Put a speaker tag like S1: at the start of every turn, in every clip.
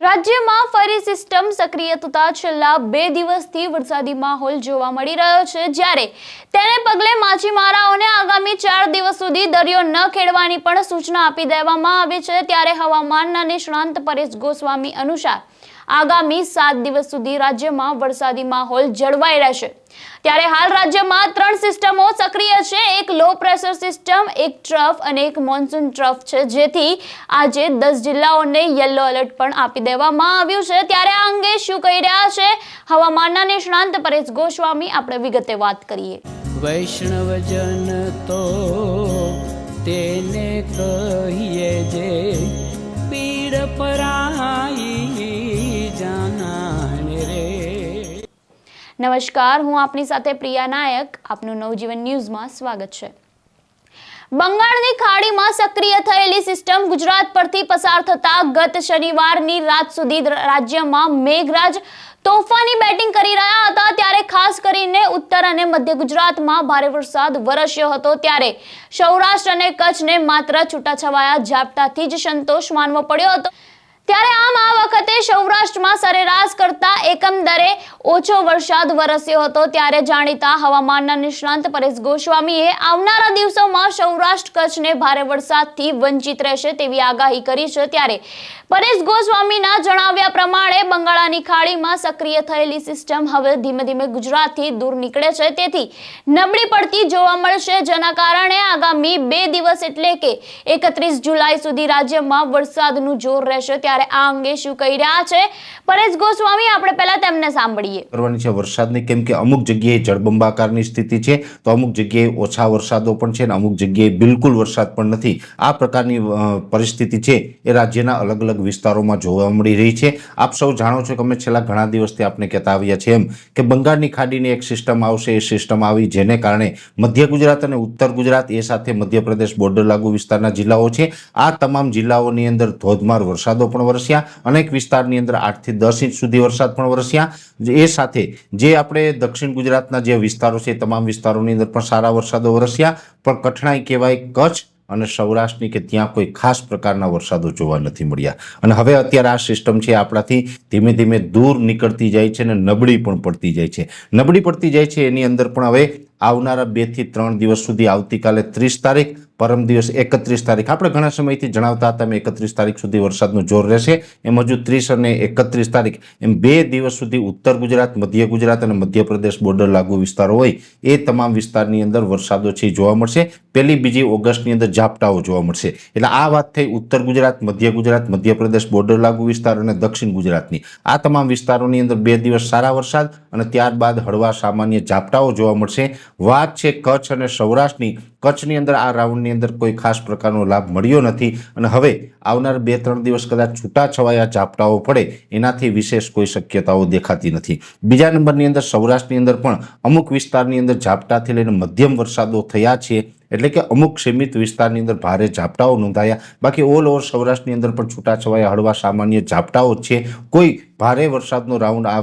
S1: રાજ્યમાં ફરી સિસ્ટમ સક્રિય થતા છેલ્લા બે દિવસથી વરસાદી માહોલ જોવા મળી રહ્યો છે. જ્યારે તેને પગલે માછીમારાઓને આગામી ચાર દિવસ સુધી દરિયો ન ખેડવાની પણ સૂચના આપી દેવામાં આવી છે. ત્યારે હવામાનના નિષ્ણાંત પરેશ ગોસ્વામી અનુસાર આગામી સાત દિવસ સુધી રાજ્યમાં વરસાદી માહોલ જળવાઈ રહેશે. ત્યારે હાલ રાજ્યમાં ત્રણ સિસ્ટમો સક્રિય છે. એક લો પ્રેશર સિસ્ટમ એક ટ્રફ અને એક મોન્સૂન ટ્રફ છે, જેથી આજે દસ જિલ્લાઓને યલો એલર્ટ પણ આપી દેવામાં આવ્યું છે. ત્યારે આ અંગે શું કહી રહ્યા છે? હવામાનના નિષ્ણાંત પરેશ ગોસ્વામી આપણે વિગતે વાત કરીએ.
S2: વૈષ્ણવજન તો તેને કહીએ જે પીડ પરાઈ
S1: નમસ્કાર, હું આપની સાથે પ્રિયા નાયક. આપનું નવજીવન ન્યૂઝમાં સ્વાગત છે. બંગાળની ખાડીમાં સક્રિય થયેલી સિસ્ટમ ગુજરાત પરથી પસાર થતા ગત શનિવારની રાત સુધી રાજ્યમાં મેઘરાજ તોફાની બેટિંગ કરી રહ્યા હતા. ત્યારે ખાસ કરીને ઉત્તર અને મધ્ય ગુજરાતમાં ભારે વરસાદ વરસ્યો હતો. ત્યારે સૌરાષ્ટ્ર અને કચ્છને માત્ર છૂટાછવાયા ઝાપટાથી જ સંતોષ માનવો પડ્યો હતો. ત્યારે આમ આ વખતે સૌરાષ્ટ્રમાં સરેરાશ કરતા એકંદરે ઓછો વરસાદ વરસ્યો હતો. ત્યારે જાણીતા હવામાનના નિષ્ણાંત પરેશ ગોસ્વામીએ આવનારા દિવસોમાં સૌરાષ્ટ્ર કચ્છને ભારે વરસાદથી વંચિત રહેશે તેવી આગાહી કરી છે. ત્યારે પરેશ ગોસ્વામીના જણાવ્યા પ્રમાણે બંગાળાની ખાડીમાં સક્રિય થયેલી સિસ્ટમ હવે ધીમે ધીમે ગુજરાતથી દૂર નીકળે છે. તેથી નબળી પડતી જોવા મળશે. જેના કારણે આગામી બે દિવસ એટલે કે એકત્રીસ જુલાઈ સુધી રાજ્યમાં વરસાદનું જોર રહેશે. ત્યારે આ અંગે શું કહી રહ્યા છે? પરેશ ગોસ્વામી, આપણે પહેલા તેમને સાંભળીએ.
S3: કરવાની છે વરસાદની કેમ કે અમુક જગ્યાએ જળબંબાકારની સ્થિતિ છે, તો અમુક જગ્યાએ ઓછા વરસાદો પણ છે અને અમુક જગ્યાએ બિલકુલ વરસાદ પણ નથી. આ પ્રકારની પરિસ્થિતિ છે એ રાજ્યના અલગ અલગ વિસ્તારોમાં જોવા મળી રહી છે. આપ સૌ જાણો છો કે અમે છેલ્લા ઘણા દિવસથી આપને કહેતા આવ્યા છે એમ કે બંગાળની ખાડીની એક સિસ્ટમ આવશે, એ સિસ્ટમ આવી જેને કારણે મધ્ય ગુજરાત અને ઉત્તર ગુજરાત, એ સાથે મધ્યપ્રદેશ, બોર્ડર લાગુ વિસ્તારના જિલ્લાઓ છે. આ તમામ જિલ્લાઓની અંદર ધોધમાર વરસાદો પણ વરસ્યા, અનેક વિસ્તારની અંદર આઠથી દસ ઇંચ સુધી વરસાદ પણ વરસ્યા. એ સાથે જે આપણે દક્ષિણ ગુજરાતના જે વિસ્તારો છે તમામ વિસ્તારોની અંદર પણ સારા વરસાદો વરસ્યા. પણ કઠણાઈ કહેવાય કચ્છ અને સૌરાષ્ટ્રની કે ત્યાં કોઈ ખાસ પ્રકારના વરસાદો જોવા નથી મળ્યા. અને હવે અત્યારે આ સિસ્ટમ છે આપણાથી ધીમે ધીમે દૂર નીકળતી જાય છે અને નબળી પણ પડતી જાય છે. નબળી પડતી જાય છે એની અંદર પણ હવે આવનારા બેથી ત્રણ દિવસ સુધી આવતીકાલે ત્રીસ તારીખ પરમ દિવસ એકત્રીસ તારીખ. આપણે ઘણા સમયથી જણાવતા હતા એકત્રીસ તારીખ સુધી વરસાદનું જોર રહેશે. એમ હજુ ત્રીસ અને એકત્રીસ તારીખ. એમ બે દિવસ સુધી ઉત્તર ગુજરાત, મધ્ય ગુજરાત અને મધ્યપ્રદેશ બોર્ડર લાગુ વિસ્તારો હોય એ તમામ વિસ્તારની અંદર વરસાદો છે જોવા મળશે. પહેલી બીજી ઓગસ્ટની અંદર ઝાપટાઓ જોવા મળશે. એટલે આ વાત થઈ ઉત્તર ગુજરાત, મધ્ય ગુજરાત, મધ્યપ્રદેશ બોર્ડર લાગુ વિસ્તાર અને દક્ષિણ ગુજરાતની. આ તમામ વિસ્તારોની અંદર બે દિવસ સારા વરસાદ અને ત્યારબાદ હળવા સામાન્ય ઝાપટાઓ જોવા મળશે. વાત છે કચ્છ અને સૌરાષ્ટ્રની. કચ્છની અંદર આ રાઉન્ડની અંદર કોઈ ખાસ પ્રકારનો લાભ મળ્યો નથી અને હવે આવનાર બે ત્રણ દિવસ કદાચ છૂટાછવાયા ઝાપટાઓ પડે એનાથી વિશેષ કોઈ શક્યતાઓ દેખાતી નથી. બીજા નંબરની અંદર સૌરાષ્ટ્રની અંદર પણ અમુક વિસ્તારની અંદર ઝાપટાથી લઈને મધ્યમ વરસાદો થયા છે, એટલે કે અમુક સીમિત વિસ્તારની અંદર ભારે ઝાપટાઓ નોંધાયા. બાકી ઓલ ઓવર સૌરાષ્ટ્રની અંદર પણ છૂટાછવાયા હળવા સામાન્ય ઝાપટાઓ છે. કોઈ ભારે વરસાદનો રાઉન્ડ આ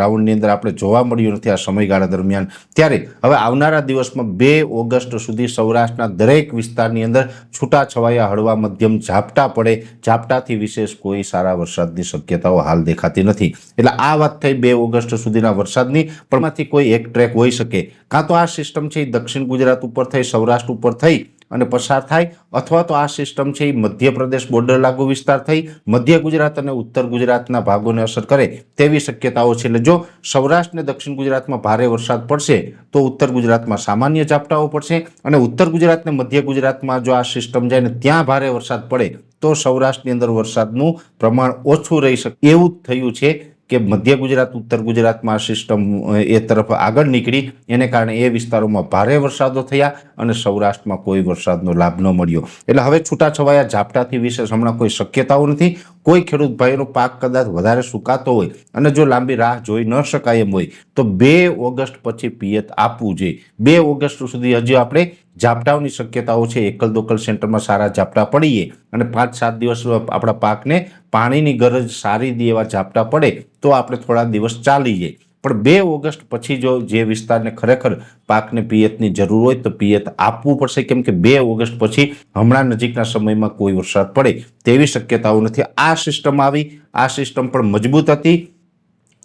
S3: રાઉન્ડની અંદર આપણે જોવા મળ્યું નથી આ સમયગાળા દરમિયાન. ત્યારે હવે આવનારા દિવસમાં બે ઓગસ્ટ સુધી સૌરાષ્ટ્રના દરેક વિસ્તારની અંદર છૂટાછવાયા હળવા મધ્યમ ઝાપટા પડે. ઝાપટાથી વિશેષ કોઈ સારા વરસાદની શક્યતાઓ હાલ દેખાતી નથી. એટલે આ વાત થઈ બે ઓગસ્ટ સુધીના વરસાદની. પણ એમાંથી કોઈ એક ટ્રેક હોઈ શકે. કાં તો આ સિસ્ટમ છે દક્ષિણ ગુજરાત ઉપર થઈ, સૌરાષ્ટ્ર ઉપર થઈ અને પસાર થાય અથવા તો આ સિસ્ટમ છે એ મધ્યપ્રદેશ બોર્ડર લાગુ વિસ્તાર થઈ મધ્ય ગુજરાત અને ઉત્તર ગુજરાતના ભાગોને અસર કરે તેવી શક્યતાઓ છે. એટલે જો સૌરાષ્ટ્ર અને દક્ષિણ ગુજરાતમાં ભારે વરસાદ પડશે તો ઉત્તર ગુજરાતમાં સામાન્ય ઝાપટાઓ પડશે અને ઉત્તર ગુજરાત અને મધ્ય ગુજરાતમાં જો આ સિસ્ટમ જાય ને ત્યાં ભારે વરસાદ પડે તો સૌરાષ્ટ્રની અંદર વરસાદનું પ્રમાણ ઓછું રહી શકે એવું થયું છે કે મધ્ય ગુજરાત, ઉત્તર ગુજરાતમાં સિસ્ટમ એ તરફ આગળ નીકળી. એને કારણે એ વિસ્તારોમાં ભારે વરસાદો થયા અને સૌરાષ્ટ્રમાં કોઈ વરસાદનો લાભ ન મળ્યો. એટલે હવે છૂટાછવાયા ઝાપટાથી વિશેષ હમણાં કોઈ શક્યતાઓ નથી. કોઈ ખેડૂત ભાઈનો પાક કદાચ વધારે સુકાતો હોય અને જો લાંબી રાહ જોઈ ન શકાય એમ હોય, તો બે ઓગસ્ટ પછી પિયત આપવું જોઈએ. બે ઓગસ્ટ સુધી હજી આપણે ઝાપટાઓની શક્યતાઓ છે. એકલ દોકલ સેન્ટરમાં સારા ઝાપટા પડીએ અને પાંચ સાત દિવસ આપણા પાકને પાણીની ગરજ સારી દે એવા ઝાપટા પડે, તો આપણે થોડા દિવસ ચાલી જાય પણ બે ઓગસ્ટ પછી જો જે વિસ્તારને ખરેખર પાકને પિયતની જરૂર હોય તો પિયત આપવું પડશે. કેમ કે બે ઓગસ્ટ પછી હમણાં નજીકના સમયમાં કોઈ વરસાદ પડે તેવી શક્યતાઓ નથી. આ સિસ્ટમ આવી, આ સિસ્ટમ પણ મજબૂત હતી.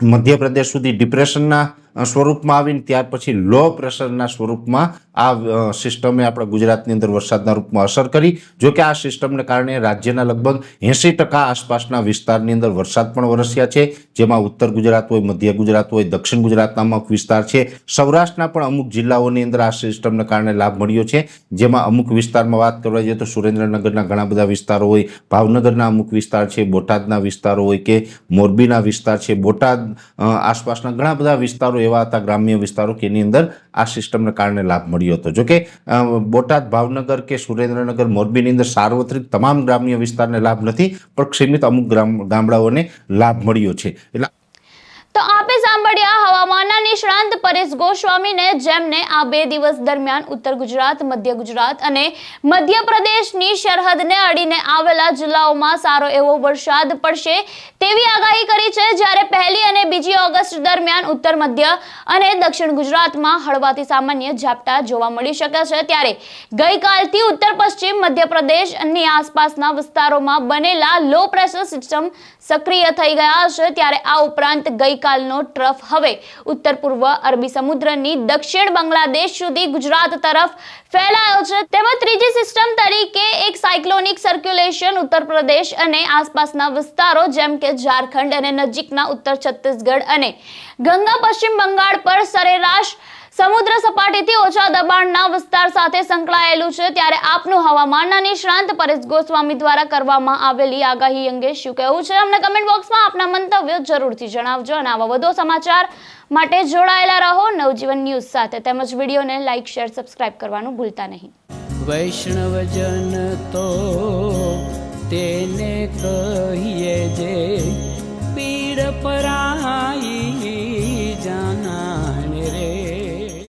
S3: મધ્યપ્રદેશ સુધી ડિપ્રેશનના સ્વરૂપમાં આવીને ત્યાર પછી લો પ્રેશરના સ્વરૂપમાં આ સિસ્ટમે આપણા ગુજરાતની અંદર વરસાદના રૂપમાં અસર કરી. જો કે આ સિસ્ટમને કારણે રાજ્યના લગભગ એંસી ટકા આસપાસના વિસ્તારની અંદર વરસાદ પણ વરસ્યા છે, જેમાં ઉત્તર ગુજરાત હોય, મધ્ય ગુજરાત હોય, દક્ષિણ ગુજરાતના અમુક વિસ્તાર છે. સૌરાષ્ટ્રના પણ અમુક જિલ્લાઓની અંદર આ સિસ્ટમને કારણે લાભ મળ્યો છે. જેમાં અમુક વિસ્તારમાં વાત કરવા જઈએ તો સુરેન્દ્રનગરના ઘણા બધા વિસ્તારો હોય, ભાવનગરના અમુક વિસ્તાર છે, બોટાદના વિસ્તારો હોય કે મોરબીના વિસ્તાર છે, બોટાદ આસપાસના ઘણા બધા વિસ્તારો એવા હતા ગ્રામ્ય વિસ્તારો કે એની અંદર આ સિસ્ટમને કારણે લાભ મળ્યો હતો. જોકે બોટાદ, ભાવનગર કે સુરેન્દ્રનગર, મોરબીની અંદર સાર્વત્રિક તમામ ગ્રામ્ય વિસ્તારને લાભ નથી, પણ સીમિત અમુક ગામડાઓને લાભ મળ્યો છે. એટલે
S1: તો આપે સાંભળ્યા, હવામાનના નિષ્ણાંત પરેશ ગોસ્વામીને જેમને આ બે દિવસ દરમિયાન ઉત્તર ગુજરાત, મધ્ય ગુજરાત અને મધ્યપ્રદેશની સરહદને અડીને આવેલા જિલ્લાઓમાં સારો એવો વરસાદ પડશે તેવી આગાહી કરી છે. જ્યારે પહેલી અને બીજી ઓગસ્ટ દરમિયાન ઉત્તર, મધ્ય અને દક્ષિણ ગુજરાતમાં હળવાથી સામાન્ય ઝાપટા જોવા મળી શકે છે. ત્યારે ગઈકાલથી ઉત્તર, પશ્ચિમ, મધ્યપ્રદેશ અને આસપાસના વિસ્તારોમાં બનેલા લો પ્રેશર સિસ્ટમ સક્રિય થઈ ગયા છે. ત્યારે આ ઉપરાંત ગઈકાલનો ટ્રફ. હવે ઉત્તર પૂર્વ અરબી સમુદ્રની દક્ષિણ બાંગ્લાદેશ સુધી ગુજરાત તરફ ફેલાયો છે. તેમજ ત્રીજી સિસ્ટમ તરીકે એક સાયક્લોનિક સર્ક્યુલેશન ઉત્તર પ્રદેશ અને આસપાસના વિસ્તારો, જેમ કે ઝારખંડ અને નજીકના ઉત્તર છત્તીસગઢ અને ગંગા પશ્ચિમ બંગાળ પર સરેરાશ સમુદ્ર સપાટીથી ઓછા દબાણના વિસ્તાર સાથે સંકળાયેલું છે. ત્યારે આપનું હવામાનના નિષ્ણાંત પરેશ ગોસ્વામી દ્વારા કરવામાં આવેલી આગાહી અંગે શું કહેવું છે? અમને કમેન્ટ બોક્સમાં આપના મંતવ્યો જરૂરથી જણાવજો અને આવા વધુ સમાચાર માટે જોડાયેલા રહો નવજીવન ન્યૂઝ સાથે. તેમજ વિડીયોને લાઇક શેર, સબસ્ક્રાઇબ કરવાનું ભૂલતા નહીં.
S2: વૈષ્ણવજન તો તેને કહીએ જે પીડ પરાઈ